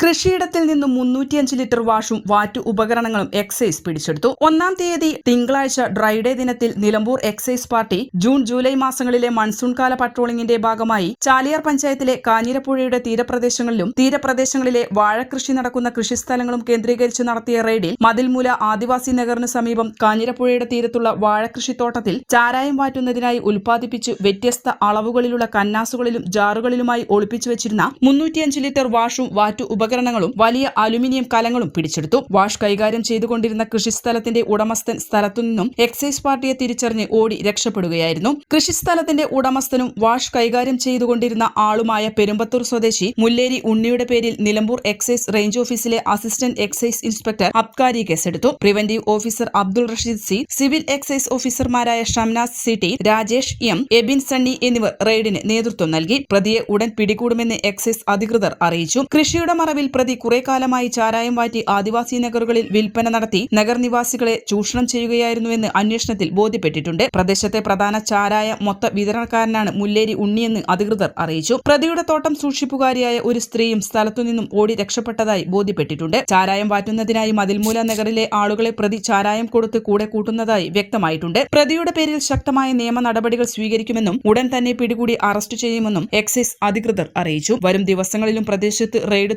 കൃഷിയിടത്തിൽ നിന്നും മുന്നൂറ്റിയഞ്ച് ലിറ്റർ വാഷും വാറ്റു ഉപകരണങ്ങളും എക്സൈസ് പിടിച്ചെടുത്തു. ഒന്നാം തീയതി തിങ്കളാഴ്ച ഡ്രൈഡേ ദിനത്തിൽ Nilambur excise party June July മാസങ്ങളിലെ മൺസൂൺ കാല പട്രോളിംഗിന്റെ ഭാഗമായി ചാലിയാർ പഞ്ചായത്തിലെ കാഞ്ഞിരപ്പുഴയുടെ തീരപ്രദേശങ്ങളിലും തീരപ്രദേശങ്ങളിലെ വാഴകൃഷി നടക്കുന്ന കൃഷിസ്ഥലങ്ങളും കേന്ദ്രീകരിച്ച് നടത്തിയ റെയ്ഡിൽ മതിൽമൂല ആദിവാസി നഗറിന് സമീപം കാഞ്ഞിരപ്പുഴയുടെ തീരത്തുള്ള വാഴകൃഷിത്തോട്ടത്തിൽ ചാരായം വാറ്റുന്നതിനായി ഉൽപ്പാദിപ്പിച്ച് വ്യത്യസ്ത അളവുകളിലുള്ള കന്നാസുകളിലും ജാറുകളിലുമായി ഒളിപ്പിച്ചു വെച്ചിരുന്ന മുന്നൂറ്റിയഞ്ച് ലിറ്റർ വാഷും വാറ്റു ഉപകരണങ്ങളും വലിയ അലുമിനിയം കലങ്ങളും പിടിച്ചെടുത്തു. വാഷ് കൈകാര്യം ചെയ്തുകൊണ്ടിരുന്ന കൃഷിസ്ഥലത്തിന്റെ ഉടമസ്ഥൻ സ്ഥലത്തുനിന്നും എക്സൈസ് പാർട്ടിയെ തിരിച്ചറിഞ്ഞ് ഓടി രക്ഷപ്പെടുകയായിരുന്നു. കൃഷിസ്ഥലത്തിന്റെ ഉടമസ്ഥനും വാഷ് കൈകാര്യം ചെയ്തുകൊണ്ടിരുന്ന ആളുമായ പെരുമ്പത്തൂർ സ്വദേശി മുല്ലേരി ഉണ്ണിയുടെ പേരിൽ നിലമ്പൂർ എക്സൈസ് റേഞ്ച് ഓഫീസിലെ അസിസ്റ്റന്റ് എക്സൈസ് ഇൻസ്പെക്ടർ അബ്കാരി കേസെടുത്തു. Preventive officer Abdul Rasheed C civil excise ഓഫീസർമാരായ Shamnas C T Rajesh M Ebin Sunny എന്നിവർ റെയ്ഡിന് നേതൃത്വം നൽകി. പ്രതിയെ ഉടൻ പിടികൂടുമെന്ന് എക്സൈസ് അധികൃതർ അറിയിച്ചു. കൃഷിയുടെ മറവിൽ പ്രതി കുറെ കാലമായി ചാരായം വാറ്റി ആദിവാസി നഗറുകളിൽ വിൽപ്പന നടത്തി നഗർനിവാസികളെ ചൂഷണം ചെയ്യുകയായിരുന്നുവെന്ന് അന്വേഷണത്തിൽ ബോധ്യപ്പെട്ടിട്ടുണ്ട്. പ്രദേശത്തെ പ്രധാന ചാരായ മൊത്ത വിതരണക്കാരനാണ് മുല്ലേരി ഉണ്ണിയെന്ന് അധികൃതർ അറിയിച്ചു. പ്രതിയുടെ തോട്ടം സൂക്ഷിപ്പുകാരിയായ ഒരു സ്ത്രീയും സ്ഥലത്തുനിന്നും ഓടി രക്ഷപ്പെട്ടതായി ബോധ്യപ്പെട്ടിട്ടുണ്ട്. ചാരായം വാറ്റുന്നതിനായി മതിൽമൂല നഗറിലെ ആളുകളെ പ്രതി ചാരായം കൊടുത്ത് കൂടെ കൂട്ടുന്നതായി വ്യക്തമായിട്ടുണ്ട്. പ്രതിയുടെ പേരിൽ ശക്തമായ നിയമ നടപടികൾ സ്വീകരിക്കുമെന്നും ഉടൻ തന്നെ പിടികൂടി അറസ്റ്റ് ചെയ്യുമെന്നും എക്സൈസ് അധികൃതർ അറിയിച്ചു. വരും ദിവസങ്ങളിലും പ്രദേശത്ത് raid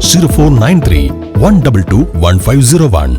Zero four nine three one double two one five zero one